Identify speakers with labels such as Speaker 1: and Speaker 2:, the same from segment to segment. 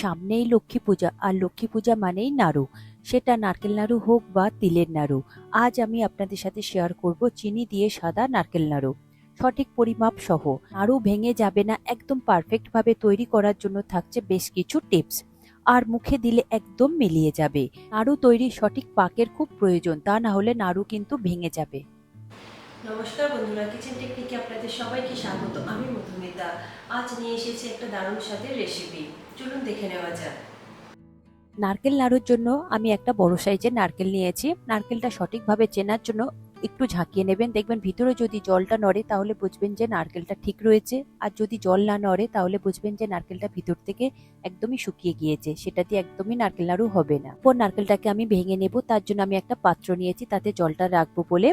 Speaker 1: সামনেই লক্ষ্মী পূজা, আর লক্ষ্মী পূজা মানেই নাড়ু। সেটা নারকেল নাড়ু হোক বা তিলের নাড়ু। আজ আমি আপনাদের সাথে শেয়ার করব চিনি দিয়ে সাদা নারকেল নাড়ু। সঠিক পরিমাপ সহ। নাড়ু ভেঙে যাবে না, একদম পারফেক্টভাবে তৈরি করার জন্য থাকছে বেশ কিছু টিপস আর মুখে দিলে একদম মিলিয়ে যাবে। নাড়ু তৈরির সঠিক পাকের খুব প্রয়োজন, তা না হলে নাড়ু কিন্তু ভেঙে যাবে।
Speaker 2: নমস্কার বন্ধুরা কিচেন টেকনিকে আপনাদের সবাইকে স্বাগত। আমি মধুমিতা। আজ নিয়ে এসেছি একটা দারুণ স্বাদের রেসিপি চলুন দেখে নেওয়া যাক।
Speaker 1: নারকেল নাড়ুর জন্য আমি একটা বড় সাইজের নারকেল নিয়েছি। নারকেলটা সঠিকভাবে চেনার জন্য একটু ঝাঁকিয়ে নেবেন। দেখবেন ভিতরে যদি জলটা নড়ে, তাহলে বুঝবেন যে নারকেলটা ঠিক রয়েছে। আর যদি জল না নড়ে, তাহলে বুঝবেন যে নারকেলটা ভিতর থেকে একদমই শুকিয়ে গিয়েছে। সেটা দিয়ে একদমই নারকেল নাড়ু হবে না। পর নারকেলটাকে আমি ভেঙে নেব। তার জন্য আমি একটা পাত্র নিয়েছি। তাতে জলটা রাখব বলে।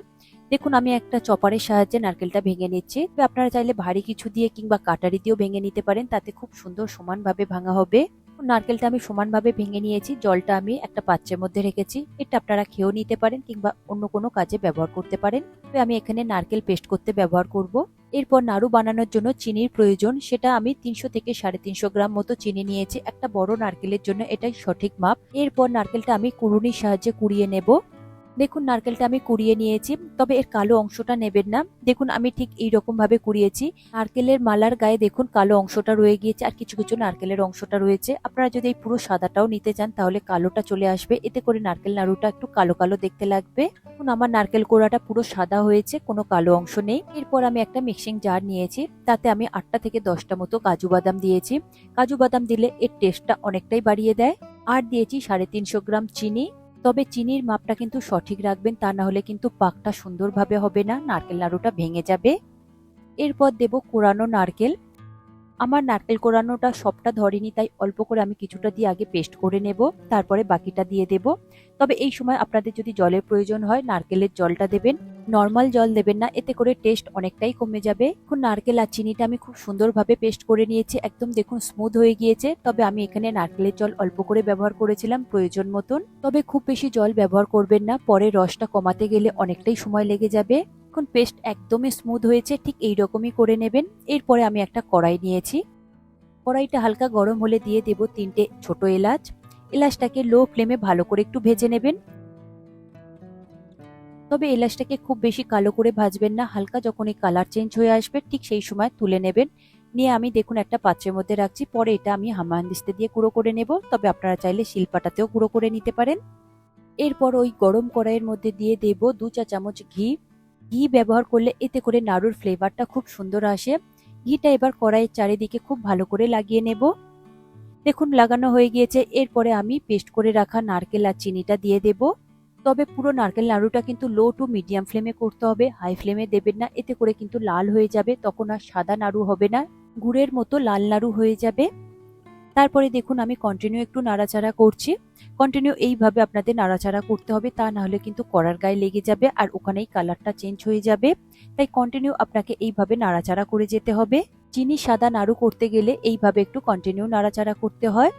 Speaker 1: দেখুন, আমি একটা চপারের সাহায্যে নারকেলটা ভেঙে নিচ্ছি। আপনারা চাইলে ভারী কিছু দিয়ে কিংবা কাটারি দিয়েও ভেঙে নিতে পারেন। তাতে খুব সুন্দর সমানভাবে ভাঙা হবে। নারকেলটা আমি সমানভাবে ভেঙে নিয়েছি, জলটা আমি একটা পাত্রের মধ্যে রেখেছি। এটা আপনারা খেয়েও নিতে পারেন কিংবা অন্য কোনো কাজে ব্যবহার করতে পারেন। তবে আমি এখানে নারকেল পেস্ট করতে ব্যবহার করব। এরপর নাড়ু বানানোর জন্য চিনির প্রয়োজন, সেটা আমি তিনশো থেকে সাড়ে তিনশো গ্রাম মতো চিনি নিয়েছি। একটা বড় নারকেলের জন্য এটাই সঠিক মাপ। এরপর নারকেলটা আমি কুড়ুনির সাহায্যে কুড়িয়ে নেব। দেখুন, নারকেলটা আমি কুড়িয়ে নিয়েছি, তবে এর কালো অংশটা নেবেন না। দেখুন, আমি ঠিক এই রকম ভাবে কুড়িয়েছি। নারকেলের মালার গায়ে দেখুন, কালো অংশটা রয়ে গিয়েছে আর কিছু কিছু নারকেলের অংশটা রয়েছে। আপনারা যদি এই পুরো সাদাটাও নিতে চান, তাহলে কালোটা চলে আসবে। এতে করে নারকেল নাড়ুটা একটু কালো কালো দেখতে লাগবে। এখন আমার নারকেল কোড়াটা পুরো সাদা হয়েছে, কোনো কালো অংশ নেই। এরপর আমি একটা মিক্সিং জার নিয়েছি, তাতে আমি আটটা থেকে দশটা মতো কাজু বাদাম দিয়েছি। কাজু বাদাম দিলে এর টেস্টটা অনেকটাই বাড়িয়ে দেয়। আর দিয়েছি সাড়ে তিনশো গ্রাম চিনি। তবে চিনির মাপটা কিন্তু সঠিক রাখবেন, তা না হলে কিন্তু পাকটা সুন্দরভাবে হবে না, নারকেল নাড়ুটা ভেঙে যাবে। এরপর দেব কোরানো নারকেল। আমার নারকেল কোরানোটা সবটা ধরেনি, তাই অল্প করে আমি কিছুটা দিয়ে আগে পেস্ট করে নেব, তারপরে বাকিটা দিয়ে দেব। তবে এই সময় আপনাদের যদি জলের প্রয়োজন হয়, নারকেলের জলটা দেবেন। নর্মাল জল দেবেন না, এতে করে টেস্ট অনেকটাই কমে যাবে। এখন নারকেল আর চিনিটা আমি খুব সুন্দরভাবে পেস্ট করে নিয়েছি, একদম দেখুন স্মুথ হয়ে গিয়েছে। তবে আমি এখানে নারকেলের জল অল্প করে ব্যবহার করেছিলাম, প্রয়োজন মতন। তবে খুব বেশি জল ব্যবহার করবেন না, পরে রসটা কমাতে গেলে অনেকটাই সময় লেগে যাবে। এখন পেস্ট একদমই স্মুথ হয়েছে, ঠিক এই রকমই করে নেবেন। এরপরে আমি একটা কড়াই নিয়েছি। কড়াইটা হালকা গরম হলে দিয়ে দেব তিনটে ছোট এলাচ। এলাচটাকে লো ফ্লেমে ভালো করে একটু ভেজে নেবেন। তবে এলাচটাকে খুব বেশি কালো করে ভাজবেন না, হালকা যখন এই কালার চেঞ্জ হয়ে আসবে, ঠিক সেই সময় তুলে নেবেন। নিয়ে আমি দেখুন একটা পাত্রের মধ্যে রাখছি, পরে এটা আমি হামানদিস্তে দিয়ে গুঁড়ো করে নেব। তবে আপনারা চাইলে শিলপাটাতেও গুঁড়ো করে নিতে পারেন। এরপর ওই গরম কড়াইয়ের মধ্যে দিয়ে দেব দু চা চামচ ঘি। ঘি ব্যবহার করলে এতে করে নাড়ুর ফ্লেভারটা খুব সুন্দর আসে। ঘিটা এবার কড়াইয়ের চারিদিকে খুব ভালো করে লাগিয়ে নেব। দেখুন, লাগানো হয়ে গিয়েছে। এরপরে আমি পেস্ট করে রাখা নারকেল আর চিনিটা দিয়ে দেব। তবে পুরো নারকেল নাড়ুটা কিন্তু লো টু মিডিয়াম ফ্লেমে করতে হবে। হাই ফ্লেমে দেবেন না, এতে করে কিন্তু লাল হয়ে যাবে, তখন আর সাদা নাড়ু হবে না। গুড়ের মতো লাল নাড়ু হয়ে যাবে। তারপরে দেখুন, আমি কন্টিনিউ একটু নাড়াচাড়া করছি। কন্টিনিউ এইভাবে আপনাদের নাড়াচাড়া করতে হবে, তা না হলে কিন্তু কড়ার গায়ে লেগে যাবে আর ওখানেই কালারটা চেঞ্জ হয়ে যাবে। তাই কন্টিনিউ আপনাকে এইভাবে নাড়াচাড়া করে যেতে হবে। চিনি সাদা নাড়ু করতে গেলে এইভাবে একটু কন্টিনিউ নাড়াচাড়া করতে হয়।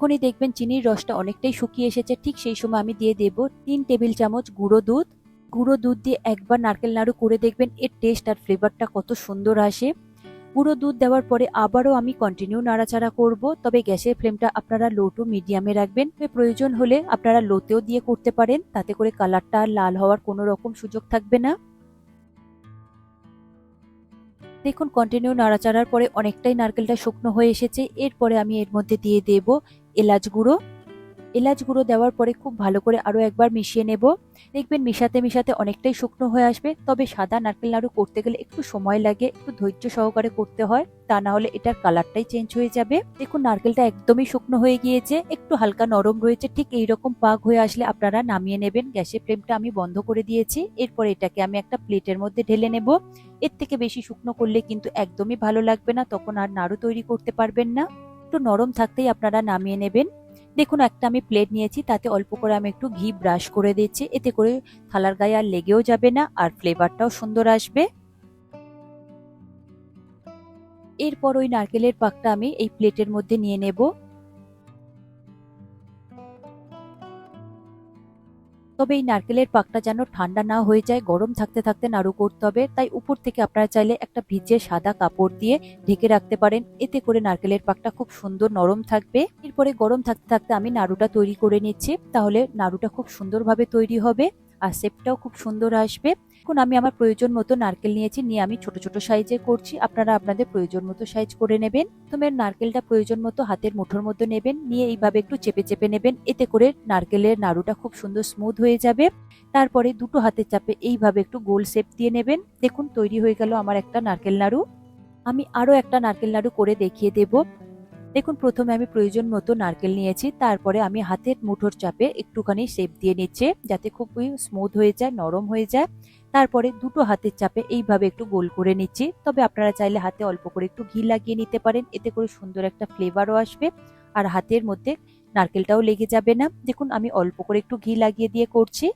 Speaker 1: এখনই দেখবেন চিনির রসটা অনেকটাই শুকিয়ে এসেছে, ঠিক সেই সময় আমি দিয়ে দেব তিন টেবিল চামচ গুঁড়ো দুধ। গুঁড়ো দুধ দিয়ে একবার নারকেল নাড়ু করে দেখবেন এর টেস্ট আর ফ্লেভারটা কত সুন্দর আসে। গুঁড়ো দুধ দেওয়ার পরে আবারও আমি কন্টিনিউ নাড়াচাড়া করব, তবে গ্যাসের ফ্লেমটা আপনারা লো টু মিডিয়ামে রাখবেন। প্রয়োজন হলে আপনারা লোতেও দিয়ে করতে পারেন, তাতে করে কালারটা লাল হওয়ার কোনো রকম সুযোগ থাকবে না। দেখুন কন্টিনিউ নাড়াচাড়ার পরে অনেকটাই নারকেলটা শুকনো হয়ে এসেছে, এরপরে আমি এর মধ্যে দিয়ে দেব এলাচ গুঁড়ো। এলাচ গুঁড়ো দেওয়ার পরে খুব ভালো করে আরও একবার মিশিয়ে নেব। দেখবেন মিশাতে মিশাতে অনেকটাই শুকনো হয়ে আসবে। তবে সাদা নারকেল নাড়ু করতে গেলে একটু সময় লাগে, একটু ধৈর্য সহকারে করতে হয়। তা না হলে এটার কালারটাই চেঞ্জ হয়ে যাবে। দেখুন নারকেলটা একদমই শুকনো হয়ে গিয়েছে, একটু হালকা নরম রয়েছে। ঠিক এইরকম পাক হয়ে আসলে আপনারা নামিয়ে নেবেন। গ্যাসের ফ্লেমটা আমি বন্ধ করে দিয়েছি। এরপর এটাকে আমি একটা প্লেটের মধ্যে ঢেলে নেব। এর থেকে বেশি শুকনো করলে কিন্তু একদমই ভালো লাগবে না। তখন আর নাড়ু তৈরি করতে পারবেন না। একটু নরম থাকতেই আপনারা নামিয়ে নেবেন। দেখুন, একটা আমি প্লেট নিয়েছি, তাতে অল্প করে আমি একটু ঘি ব্রাশ করে দিচ্ছি। এতে করে থালার গায়ে আর লেগেও যাবে না, আর ফ্লেভারটাও সুন্দর আসবে। এরপর ওই নারকেলের পাকটা আমি এই প্লেটের মধ্যে নিয়ে নেব। তবে এই নারকেলের পাকটা যেন ঠান্ডা না হয়ে যায়, গরম থাকতে থাকতে নাড়ু করতে হবে। তাই উপর থেকে আপনারা চাইলে একটা ভিজে সাদা কাপড় দিয়ে ঢেকে রাখতে পারেন। এতে করে নারকেলের পাকটা খুব সুন্দর নরম থাকবে। এরপরে গরম থাকতে থাকতে আমি নাড়ুটা তৈরি করে নিচ্ছি। তাহলে নাড়ুটা খুব সুন্দরভাবে তৈরি হবে। আর শেপটাও খুব সুন্দর আসবে। এখন আমি আমার প্রয়োজন মতো নারকেল নিয়েছি, নিয়ে আমি ছোট ছোট সাইজে করছি। আপনারা আপনাদের প্রয়োজন মতো সাইজ করে নেবেন। প্রথমে নারকেলটা প্রয়োজন মতো হাতের মুঠোর মধ্যে নেবেন, নিয়ে এইভাবে একটু চেপে চেপে নেবেন। এতে করে নারকেলের নাড়ুটা খুব সুন্দর স্মুথ হয়ে যাবে। তারপরে দুটো হাতের চাপে এইভাবে একটু গোল শেপ দিয়ে নেবেন। দেখুন, তৈরি হয়ে গেল আমার একটা নারকেল নাড়ু। আমি আরও একটা নারকেল নাড়ু করে দেখিয়ে দেব। দেখুন, প্রথমে আমি প্রয়োজন মতো নারকেল নিয়েছি, তারপরে আমি হাতের মুঠোর চাপে একটুখানি শেপ দিয়ে নিচ্ছে, যাতে খুবই স্মুথ হয়ে যায়, নরম হয়ে যায়। তারপরে দুটো হাতের চাপে এইভাবে একটু গোল করে নিচ্ছি। তবে আপনারা চাইলে হাতে অল্প করে একটু ঘি লাগিয়ে নিতে পারেন, এতে করে সুন্দর একটা ফ্লেভারও আসবে। আর হাতের মধ্যে নারকেলটাও লেগে যাবে না। দেখুন, আমি অল্প করে একটু ঘি লাগিয়ে দিয়ে করছি।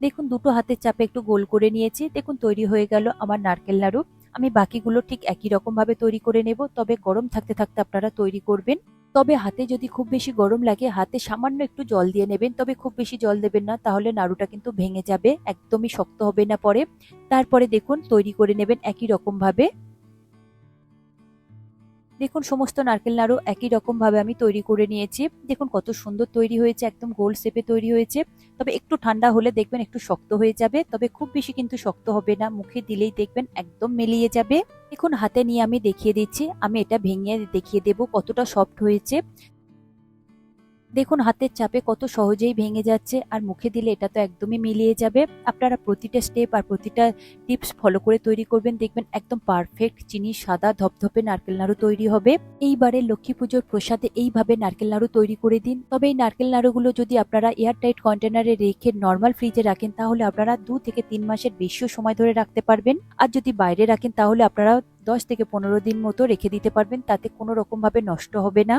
Speaker 1: দেখুন, দুটো হাতের চাপে একটু গোল করে নিয়েছি। দেখুন, তৈরি হয়ে গেল আমার নারকেল নাড়ু আমি বাকিগুলো ঠিক একই রকম ভাবে তৈরি করে নেব। তবে গরম থাকতে থাকতে আপনারা তৈরি করবেন। তবে হাতে যদি খুব বেশি গরম লাগে, হাতে সামান্য একটু জল দিয়ে নেবেন। তবে খুব বেশি জল দেবেন না, তাহলে নাড়ুটা কিন্তু ভেঙে যাবে, একদমই শক্ত হবে না পরে। তারপরে দেখুন, তৈরি করে নেবেন একই রকম ভাবে দেখুন, সমস্ত নারকেল নাড়ু একই রকমভাবে আমি তৈরি করে নিয়েছি। দেখুন, কত সুন্দর তৈরি হয়েছে, একদম গোল শেপে তৈরি হয়েছে। তবে একটু ঠান্ডা হলে দেখবেন একটু শক্ত হয়ে যাবে। তবে খুব বেশি কিন্তু শক্ত হবে না, মুখে দিলেই দেখবেন একদম মিলিয়ে যাবে। দেখুন, হাতে নিয়ে আমি দেখিয়ে দিচ্ছি। আমি এটা ভেঙে দেখিয়ে দেব কতটা সফট হয়েছে। দেখুন, হাতের চাপে কত সহজেই ভেঙে যাচ্ছে আর মুখে দিলে এটা তো একদমই মিলিয়ে যাবে। আপনারা প্রতিটা স্টেপ আর প্রতিটা টিপস ফলো করে তৈরি করবেন। দেখবেন একদম পারফেক্ট চিনি, সাদা, ধপধপে নারকেল নাড়ু তৈরি হবে। এইবারে লক্ষ্মী পুজোর প্রসাদে এইভাবে নারকেল নাড়ু তৈরি করে দিন। তবে এই নারকেল নাড়ুগুলো যদি আপনারা এয়ারটাইট কন্টেনারে রেখে নর্মাল ফ্রিজে রাখেন, তাহলে আপনারা দু থেকে তিন মাসের বেশিও সময় ধরে রাখতে পারবেন। আর যদি বাইরে রাখেন, তাহলে আপনারা দশ থেকে পনেরো দিন মতো রেখে দিতে পারবেন। তাতে কোনো রকম ভাবে নষ্ট হবে না।